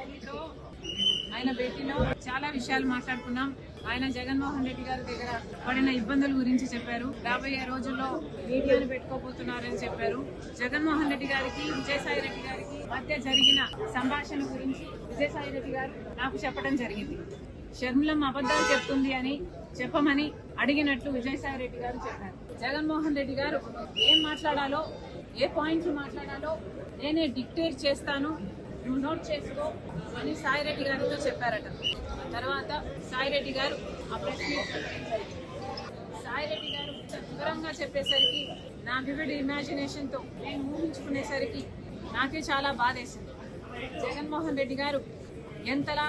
ర్యాలీలో ఆయన భేటీలో చాలా విషయాలు మాట్లాడుకున్నాం. ఆయన జగన్మోహన్ రెడ్డి గారి దగ్గర పడిన ఇబ్బందుల గురించి చెప్పారు. రాబోయే రోజుల్లో మీడియాను పెట్టుకోబోతున్నారని చెప్పారు. జగన్మోహన్ రెడ్డి గారికి విజయసాయి రెడ్డి గారికి మధ్య జరిగిన సంభాషణ గురించి విజయసాయి రెడ్డి గారు నాకు చెప్పడం జరిగింది. షర్మిలం అబద్ధాలు చెప్తుంది అని చెప్పమని అడిగినట్లు విజయసాయి రెడ్డి గారు చెప్పారు. జగన్మోహన్ రెడ్డి గారు ఏం మాట్లాడాలో ఏ పాయింట్లు మాట్లాడాలో నేనే డిక్టేట్ చేస్తాను. నోట్ చేసుకో అని సాయిరెడ్డి గారితో చెప్పారట. తర్వాత సాయిరెడ్డి గారు ఆ ప్రెస్ మీట్ సాయిరెడ్డి గారు ఇంత వివరంగా చెప్పేసరికి నా వివిడ్ ఇమాజినేషన్తో నేను ఊహించుకునేసరికి నాకే చాలా బాధేసింది. జగన్మోహన్ రెడ్డి గారు ఎంతలా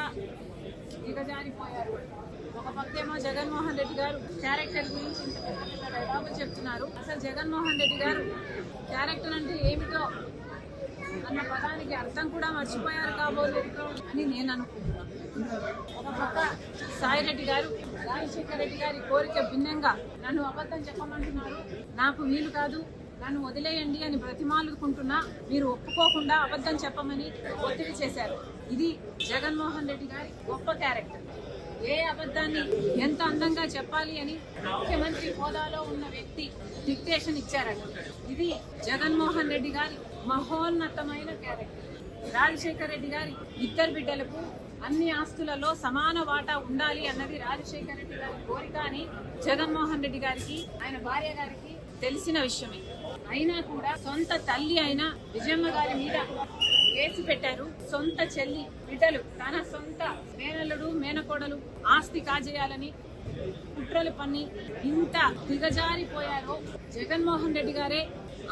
దిగజారిపోయారు. ఒక పక్కేమో జగన్మోహన్ రెడ్డి గారు క్యారెక్టర్ గురించి ఇంత పెద్ద పెద్ద డైలాగులు చెప్తున్నారు. అసలు జగన్మోహన్ రెడ్డి గారు క్యారెక్టర్ అంటే ఏమిటో అన్న పదానికి అర్థం కూడా మర్చిపోయారు కాబోలు. అని నేను అనుకుంటున్నాను ఒక పక్క సాయి రెడ్డి గారు రాజశేఖర రెడ్డి గారి కోరిక భిన్నంగా నన్ను అబద్ధం చెప్పమంటున్నారు. నాకు వీలు కాదు. నన్ను వదిలేయండి అని బ్రతిమాలుకుంటున్నా మీరు ఒప్పుకోకుండా అబద్ధం చెప్పమని ఒత్తిడి చేశారు. ఇది జగన్మోహన్ రెడ్డి గారి గొప్ప క్యారెక్టర్. ఏ అబద్ధాన్ని ఎంత అందంగా చెప్పాలి అని ముఖ్యమంత్రి హోదాలో ఉన్న వ్యక్తి డిక్టేషన్ ఇచ్చారట. ఇది జగన్మోహన్ రెడ్డి గారి మహోన్నతమైన క్యారెక్టర్. రాజశేఖర రెడ్డి గారి ఇద్దరు బిడ్డలకు అన్ని ఆస్తులలో సమాన వాటా ఉండాలి అన్నది రాజశేఖర రెడ్డి గారి కోరిక అని జగన్మోహన్ రెడ్డి గారికి ఆయన భార్య గారికి తెలిసిన విషయమే. అయినా కూడా సొంత తల్లి అయిన విజయమ్మ గారి మీద కేసు పెట్టారు. సొంత చెల్లి బిడ్డలు తన సొంత మేనలుడు మేనకోడలు ఆస్తి కాజేయాలని కుట్రలు పన్ని ఇంత దిగజారిపోయారో జగన్మోహన్ రెడ్డి గారే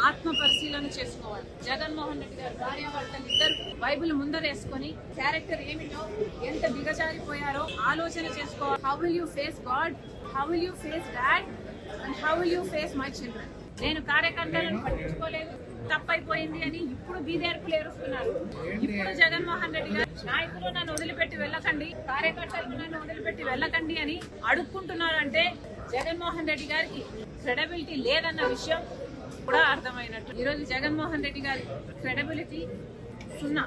ఆత్మ పరిశీలన చేసుకోవాలి. జగన్మోహన్ రెడ్డి గారు భార్యాభర్తలు ఇద్దరు బైబిల్ ముందరేసుకొని క్యారెక్టర్ ఏమిటో ఎంత దిగజారిపోయారో ఆలోచన చేసుకోవాలి. How will you face God how will you face dad and how will you face my children నేను కార్యకర్తలను పట్టించుకోలేదు. తప్పైపోయింది అని ఇప్పుడు బీదేర్పులు ఏరుస్తున్నారు. ఇప్పుడు జగన్మోహన్ రెడ్డి గారు నాయకులు నన్ను వదిలిపెట్టి వెళ్ళకండి కార్యకర్తలు నన్ను వదిలిపెట్టి వెళ్ళకండి అని అడుక్కుంటున్నారంటే జగన్మోహన్ రెడ్డి గారికి క్రెడబిలిటీ లేదన్న విషయం. కూడా అర్థమైనట్టు. ఈరోజు జగన్మోహన్ రెడ్డి గారి క్రెడిబిలిటీ సున్నా.